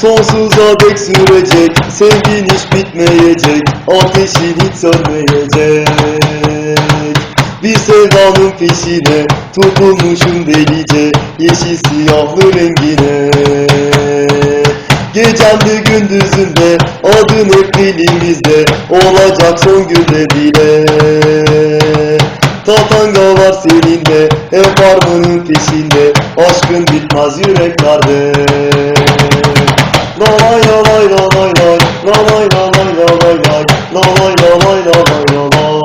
Sonsuza dek sürecek Sevgin hiç bitmeyecek Ateşin hiç sönmeyecek. Bir sevdanın peşine Tutulmuşum delice Yeşil siyahlı rengine. Gecemde gündüzümde Adın hep dilimizde Olacak son günde bile. Tatanga var seninle Hep armanın peşinde Aşkın bitmez yüreklerde lay la lay la lay La lay la lay la lay la lay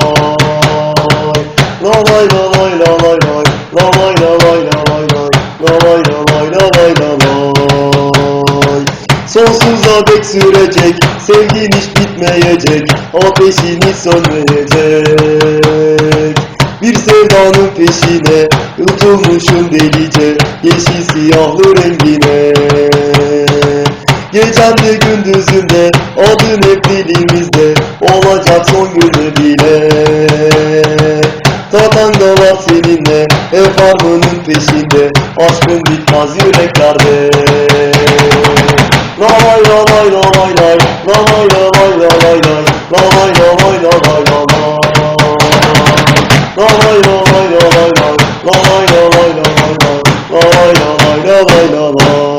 La lay la lay la lay lay La lay la lay la lay lay La lay la lay la lay la lay Sonsuza dek sürecek Sevgin hiç bitmeyecek Ateşin hiç sönmeyecek Bir sevdanın peşine Yutulmuşum delice Yeşil siyahlı rengine Gecemde gündüzümde Adın hep dilimizde kadar tatlı yüzü bile Tatangalar seninle hep harmanın peşinde Aşkın bitmez yüreklerde Lavay lavay lavay lay Lavay lavay lavay lay Lavay lavay lavay lavay Lavay lavay lavay lay Lavay lavay lavay lay Lavay lavay lavay lay